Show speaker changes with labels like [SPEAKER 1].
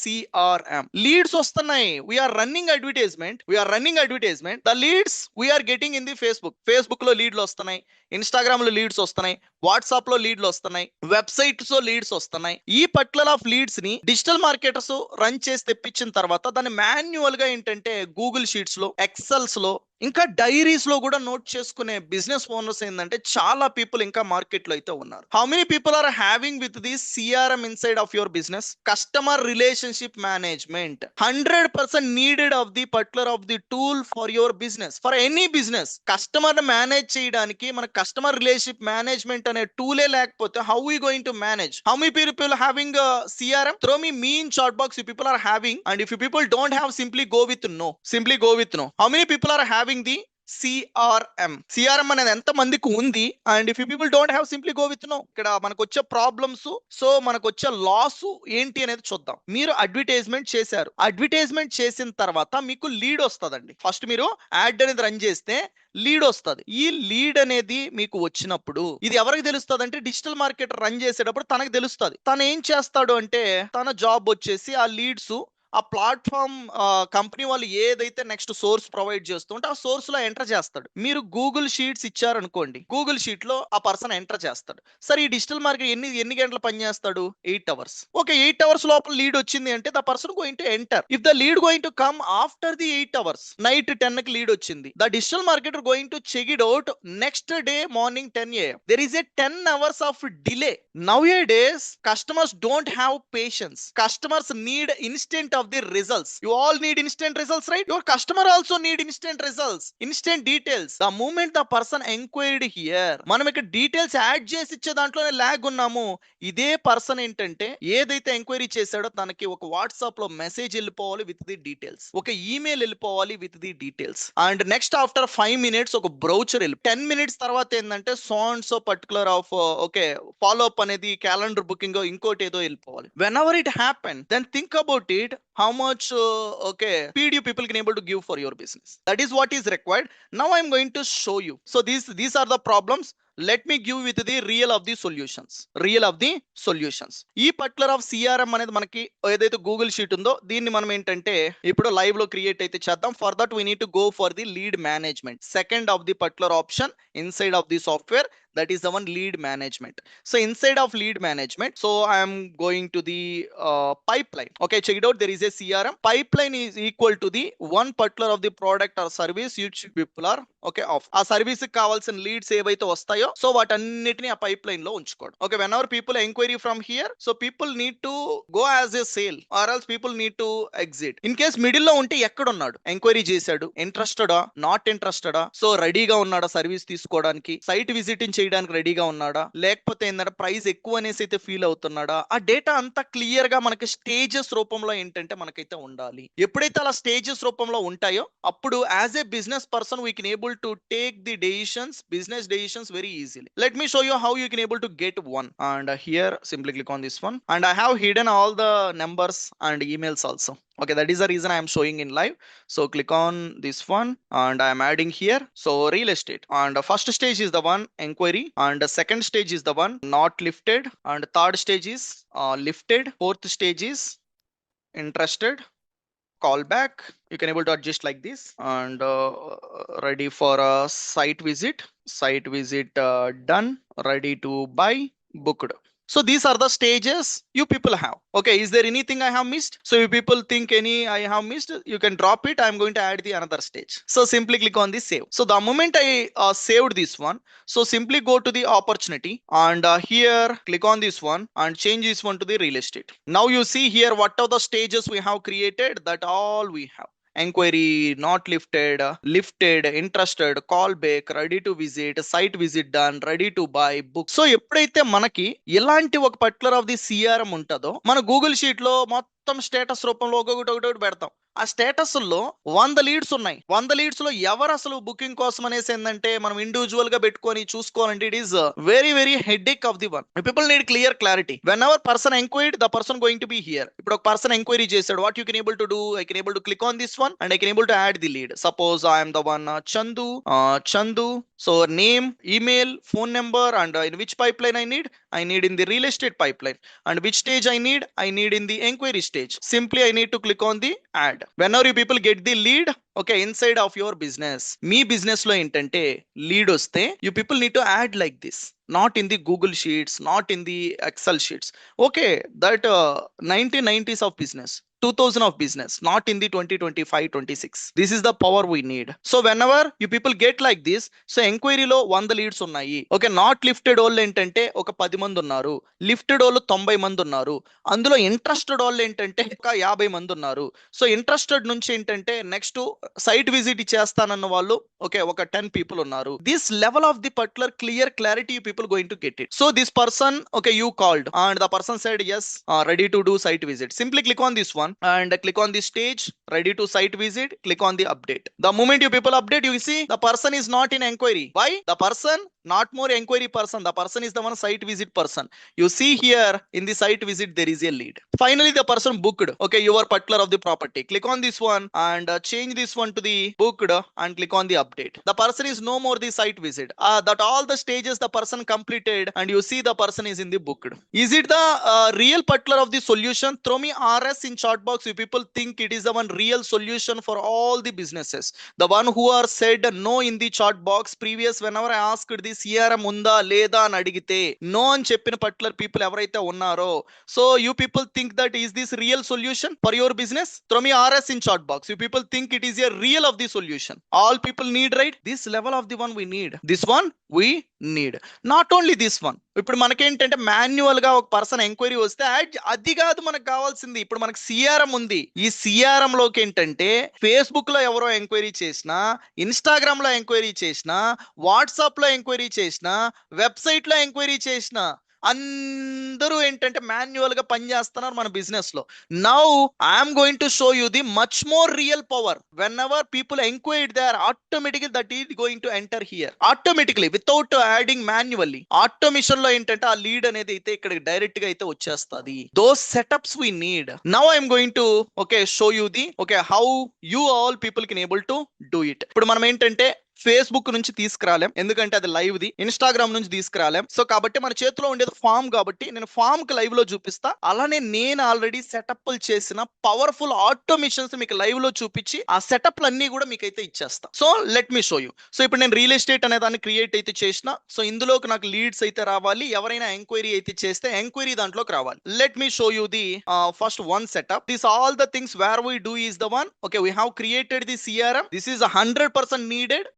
[SPEAKER 1] CRM leads వస్తున్నాయి. We are running advertisement we are running advertisement the leads we are getting in the Facebook ఫేస్బుక్లో లీడ్లు వస్తున్నాయి. ఇన్స్టాగ్రామ్లో leads వస్తున్నాయి. వాట్సాప్లో లీడ్లు వస్తున్నాయి. వెబ్సైట్స్లో లీడ్స్ వస్తున్నాయి. ఈ పర్టికులర్ ఆఫ్ లీడ్స్ని డిజిటల్ మార్కెటర్స్ రన్ చేసి తెప్పించిన తర్వాత దాన్ని మాన్యువల్గా ఏంటంటే గూగుల్ షీట్స్లో ఎక్సెల్స్లో ఇంకా డైరీస్లో కూడా నోట్ చేసుకునే బిజినెస్ ఓనర్స్ ఏంటంటే చాలా పీపుల్ ఇంకా మార్కెట్లో అయితే ఉన్నారు. How many people are having with the CRM inside of your business customer relationship management hundred percent needed of the particular of the tool for your business for any business customer manage చేయడానికి మన customer relationship management అనే టూలే లేకపోతే how you going to manage how me people having CRM throw me mean chat box you people are having and if you people don't have simply go with no simply go with no how many people are having the CRM CRM అనేది ఎంత మందికి ఉంది and if people don't have simply go with no ఇక్కడ మనకు వచ్చే problems so మనకు వచ్చే loss ఏంటి అనేది చూద్దాం. మీరు అడ్వర్టైజ్మెంట్ చేశారు. అడ్వర్టైజ్మెంట్ చేసిన తర్వాత మీకు లీడ్ వస్తుందండి. ఫస్ట్ మీరు యాడ్ అనేది రన్ చేస్తే లీడ్ వస్తుంది. ఈ లీడ్ అనేది మీకు వచ్చినప్పుడు ఇది ఎవరికి తెలుస్తుంది అంటే డిజిటల్ మార్కెట్ రన్ చేసేటప్పుడు తనకు తెలుస్తుంది. తను ఏం చేస్తాడు అంటే తన జాబ్ వచ్చేసి ఆ లీడ్స్ ఆ ప్లాట్ఫామ్ కంపెనీ వాళ్ళు ఏదైతే నెక్స్ట్ సోర్స్ ప్రొవైడ్ చేస్తుంటే ఆ సోర్స్లో ఎంటర్ చేస్తాడు. మీరు గూగుల్ షీట్స్ ఇచ్చారనుకోండి గూగుల్ షీట్లో ఆ పర్సన్ ఎంటర్ చేస్తాడు. సరే ఈ డిజిటల్ మార్కెట్ ఎన్ని ఎన్ని గంటలు పనిచేస్తాడు eight hours. Okay eight hours లోపల లీడ్ వచ్చింది అంటే the person going to enter. If the lead going to come after the eight hours night టెన్కి లీడ్ వచ్చింది. The digital marketer going to check it out next day morning ten a there is a ten hours of delay nowadays customers don't have patience customers need instant of the results you all need instant results right your customer also need instant results instant details the moment the person enquired here మనం ఇక్కడ details add చేసి ఇచ్చే దాంట్లోనే log ఉన్నాము. ఇదే person ఏంటంటే ఏదైతే enquiry చేశాడో తనకి ఒక వాట్సాప్లో మెసేజ్ వెళ్ళిపోవాలి విత్ ది డీటెయిల్స్ ఒక ఈమెయిల్ వెళ్ళిపోవాలి with the details and next after five minutes ఒక బ్రౌచర్ వెళ్ళి టెన్ మినిట్స్ తర్వాత ఏంటంటే song so particular of okay follow up అనేది క్యాలెండర్ బుకింగ్ ఇంకోటి ఏదో వెళ్ళిపోవాలి. Whenever it happen then think about it how much okay okay people you people can able to give for your business that is what is required now i'm going to show you so these these are let me give with the real of the solutions real of the solutions ఈ particular of CRM అనేది మనకి ఏదైతే Google sheet ఉందో దీన్ని మనం ఏంటంటే ఇప్పుడు లైవ్లో క్రియేట్ అయితే చేద్దాం for that we need to go for the lead management second of the particular option inside of the software that is the one lead management so inside of lead management so i am going to the uh, pipeline okay check it out there is a crm pipeline is equal to the one particular of the product or service which people are okay off ఆ సర్వీస్కి కావాల్సిన leads ఏవైతే వస్తాయో so వాటన్నిటిని ఆ పైప్ లైన్లో ఉంచుకోండి okay when our people enquiry from here so people need to go as a sale or else people need to exit in case మిడిల్లో ఉంటే ఎక్కడ ఉన్నాడు ఎంక్వైరీ చేశాడు ఇంట్రెస్టెడా నాట్ ఇంట్రెస్టెడా సో రెడీగా ఉన్నాడా సర్వీస్ తీసుకోవడానికి సైట్ విజిటింగ్ చేయడానికి రెడీగా ఉన్నాడా? లేకపోతే ఏంటంటే ప్రైస్ ఎక్కువ అనేసి అయితే ఫీల్ అవుతున్నాడా? ఆ డేటా అంతా క్లియర్గా మనకి స్టేజెస్ రూపంలో ఏంటంటే మనకైతే ఉండాలి. ఎప్పుడైతే అలా స్టేజెస్ రూపంలో ఉంటాయో అప్పుడు as a business person we can able to take the decisions business decisions very easily let me show you how you can able to get one and here simply click on this one and I have hidden all the numbers and emails also okay that is the reason i am showing in live. So click on this one and i am adding here. So real estate. And the first stage is the one inquiry. And the second stage is the one not lifted. And third stage is uh, lifted. Fourth stage is interested. Call back. You can able to adjust like this. And uh, ready for a site visit. Site visit uh, done. Ready to buy. Booked so these are the stages you people have. Okay is there anything i have missed? So if people think any i have missed you can drop it. I'm going to add the another stage. So simply click on the save. So the moment i uh, saved this one so simply go to the opportunity and uh, here click on this one and change this one to the real estate. Now you see here what are the stages we have created that all we have enquiry not lifted lifted interested call back ready to visit site visit done ready to buy book. So ఎప్పుడైతే మనకి ఇలాంటి ఒక particular of the CRM ఉంటుందో మన Google షీట్లో మొత్తం status రూపంలో ఒక్కొక్కటి ఒకటి ఒకటి పెడతాం. ఆ స్టేటస్లో వంద లీడ్స్ ఉన్నాయి. వంద లీడ్స్లో ఎవరు అసలు బుకింగ్ కోసం అనేసి ఏంటంటే మనం ఇండివిజువల్గా పెట్టుకొని చూసుకోవాలంటే it is very very head of the one. People need clear clarity when our person enquired the person going to be here ఇప్పుడు ఒక పర్సన్ ఎంక్వైరీ చేశాడు. What you can able to do I can able to click on this one and I can able to add the lead suppose I'm the one Chandu Chandu so name email phone number and in which pipeline I need I need in the real estate pipeline and which stage I need I need in the enquiry stage simply I need to click on the add add. Whenever you people get the lead, okay, inside of your business, మీ business లో ఏంటంటే lead వస్తే you people need to add like this. Not in the Google Sheets, not in the Excel sheets. Okay, that uh, 1990s of business. 2000 of business not in the 2025 26 this is the power we need. So whenever you people get like this so ఎంక్వైరీలో వంద leads ఉన్నాయి. Okay not lifted వాళ్ళు ఏంటంటే ఒక పది మంది ఉన్నారు. Lifted వాళ్ళు తొంభై మంది ఉన్నారు. అందులో ఇంట్రెస్టెడ్ వాళ్ళు ఏంటంటే ఒక యాభై మంది ఉన్నారు. సో ఇంట్రెస్టెడ్ నుంచి ఏంటంటే నెక్స్ట్ సైట్ విజిట్ చేస్తానన్న వాళ్ళు ఓకే ఒక టెన్ పీపుల్ ఉన్నారు. This level of the particular clear clarity people going to get it so this person okay you called and the person side yes ready to do site visit simply click on this one and click on the stage ready to site visit click on the update. The moment you people update you see the person is not in enquiry. Why? The person not more enquiry person. The person is the one site visit person. You see here in the site visit there is a lead. Finally the person booked. Okay you are particular of the property. Click on this one and uh, change this one to the booked and click on the update. The person is no more the site visit. Uh, that all the stages the person completed and you see the person is in the booked. Is it the uh, real particular of the solution? Throw me rs in chat box. If people think it is the one real solution for all the businesses. The one who are said no in the chat box previous whenever i asked the crm ఉందా లేదా అని అడిగితే no అని చెప్పిన particular people ఎవరైతే ఉన్నారో so you people think that is this real solution for your business through me RS in short box you people think it is a real of the solution all people need right this level of the one we need this one we need not only this one ఇప్పుడు మనకేంటంటే మాన్యువల్గా ఒక person enquiry వస్తే అది కాదు మనకు కావాల్సింది. ఇప్పుడు మనకు సిఆర్ఎం ఉంది. ఈ సిఆర్ఎం లోకి ఏంటంటే ఫేస్బుక్లో ఎవరో ఎంక్వైరీ చేసినా ఇన్స్టాగ్రామ్లో ఎంక్వైరీ చేసినా వాట్సాప్లో ఎంక్వైరీ చేసినా వెబ్సైట్లో ఎంక్వైరీ చేసినా అందరూ ఏంటంటే మాన్యువల్గా పనిచేస్తున్నారు మన బిజినెస్లో now I'm going to show you the much more real power whenever people enquired they are that ఈ going to enter here automatically without adding manually ఆటోమేషన్లో ఏంటంటే ఆ లీడ్ అనేది అయితే ఇక్కడ డైరెక్ట్గా అయితే వచ్చేస్తుంది. Though setups we need now I'm going to okay show you the okay how you all people can able to do it ఇప్పుడు మనం ఏంటంటే ఫేస్బుక్ నుంచి తీసుకురాలేం. ఎందుకంటే అది లైవ్ ది. ఇన్స్టాగ్రామ్ నుంచి తీసుకురాలేం. సో కాబట్టి మన చేతిలో ఉండేది ఫామ్ కాబట్టి నేను ఫామ్కి లైవ్లో చూపిస్తా. అలానే నేను ఆల్రెడీ సెటప్ చేసిన పవర్ఫుల్ ఆటోమేషన్స్ మీకు లైవ్లో చూపించి ఆ సెటప్ అన్ని కూడా మీకు అయితే ఇచ్చేస్తా. So let me show you so ఇప్పుడు నేను రియల్ ఎస్టేట్ అనే దాన్ని క్రియేట్ అయితే చేసిన. సో ఇందులోకి నాకు లీడ్స్ అయితే రావాలి. ఎవరైనా ఎంక్వైరీ అయితే చేస్తే ఎంక్వైరీ దాంట్లోకి రావాలి. Let me show you the first one setup this all the things where we do is the one okay we have created the CRM this is hundred percent needed